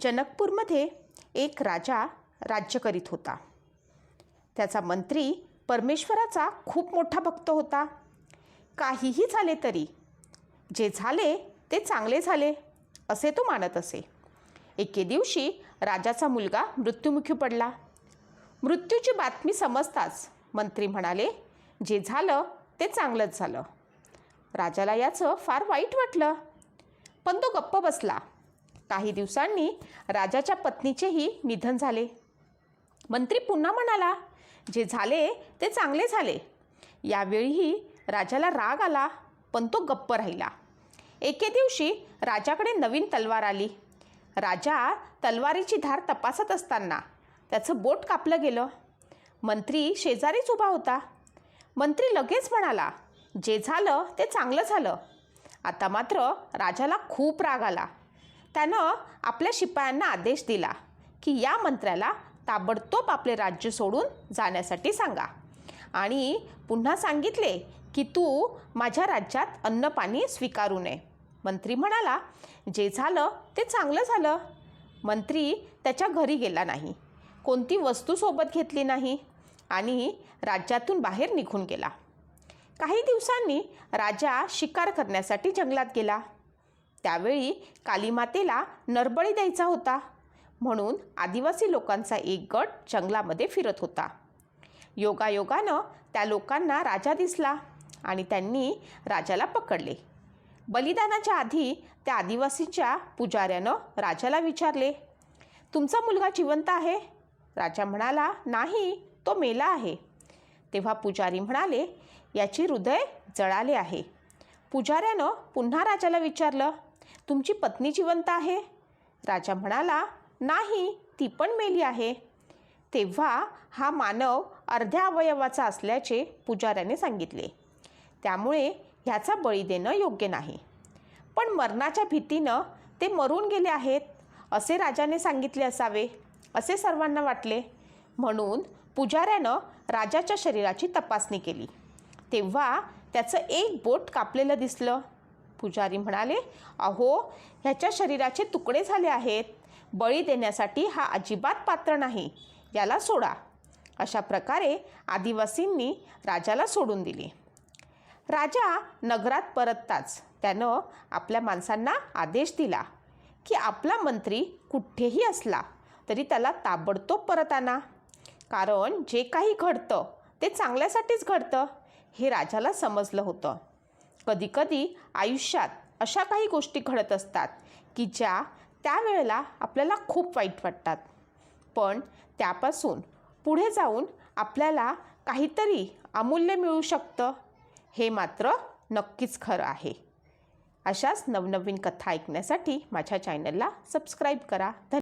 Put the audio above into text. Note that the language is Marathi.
जनकपूरमध्ये एक राजा राज्य करीत होता. त्याचा मंत्री परमेश्वराचा खूप मोठा भक्त होता. काहीही झाले तरी जे झाले ते चांगले झाले असे तो मानत असे. एके दिवशी राजाचा मुलगा मृत्युमुखी पडला. मृत्यूची बातमी समजताच मंत्री म्हणाले जे झालं ते चांगलंच झालं. राजाला याचं फार वाईट वाटलं. पण तो गप्प बसला. काही दिवसांनी राजाच्या पत्नीचेही निधन झाले. मंत्री पुन्हा म्हणाला जे झाले ते चांगले झाले. यावेळीही राजाला राग आला पण तो गप्प राहिला. एके दिवशी राजाकडे नवीन तलवार आली. राजा तलवारीची धार तपासत असताना त्याचं बोट कापलं गेलं. मंत्री शेजारीच उभा होता. मंत्री लगेच म्हणाला जे झालं ते चांगलं झालं. आता मात्र राजाला खूप राग आला. त्यानं आपल्या शिपायांना आदेश दिला की या मंत्र्याला ताबडतोब आपले राज्य सोडून जाण्यासाठी सांगा. आणि पुन्हा सांगितले की तू माझ्या राज्यात अन्नपाणी स्वीकारू नये. मंत्री म्हणाला जे झालं ते चांगलं झालं. मंत्री त्याच्या घरी गेला नाही. कोणती वस्तू सोबत घेतली नाही आणि राज्यातून बाहेर निघून गेला. काही दिवसांनी राजा शिकार करण्यासाठी जंगलात गेला. त्यावेळी कालीमातेला नरबळी द्यायचा होता. म्हणून आदिवासी लोकांचा एक गट जंगलामध्ये फिरत होता. योगायोगानं त्या लोकांना राजा दिसला आणि त्यांनी राजाला पकडले. बलिदानाच्या आधी त्या आदिवासीच्या पुजाऱ्यानं राजाला विचारले तुमचा मुलगा जिवंत आहे? राजा म्हणाला नाही तो मेला आहे. तेव्हा पुजारी म्हणाले याची हृदय जळाले आहे. पुजाऱ्यानं पुन्हा राजाला विचारलं तुमची पत्नी जिवंत आहे? राजा म्हणाला नाही ती पण मेली आहे. तेव्हा हा मानव अर्ध्या अवयवाचा असल्याचे पुजाऱ्याने सांगितले. त्यामुळे ह्याचा बळी देणं योग्य नाही. पण मरणाच्या भीतीनं ते मरून गेले आहेत असे राजाने सांगितले असावे असे सर्वांना वाटले. म्हणून पुजाऱ्यानं राजाच्या शरीराची तपासणी केली. तेव्हा त्याचं एक बोट कापलेलं दिसलं. पुजारी म्हणाले अहो ह्याच्या शरीराचे तुकडे झाले आहेत. बळी देण्यासाठी हा अजिबात पात्र नाही. याला सोडा. अशा प्रकारे आदिवासींनी राजाला सोडून दिले. राजा नगरात परतताच त्यानं आपल्या माणसांना आदेश दिला की आपला मंत्री कुठेही असला तरी त्याला ताबडतोब परत आणा. कारण जे काही घडतं ते चांगल्यासाठीच घडतं हे राजाला समजलं होतं. कधीकधी आयुष्यात अशा काही गोष्टी घडत असतात की ज्या त्यावेळेला आपल्याला खूप वाईट वाटतात. पण त्यापासून पुढे जाऊन आपल्याला काहीतरी अमूल्य मिळू शकतं हे मात्र नक्कीच खरं आहे. अशाच नवनवीन कथा ऐकण्यासाठी माझ्या चॅनलला सबस्क्राईब करा. धन्यवाद.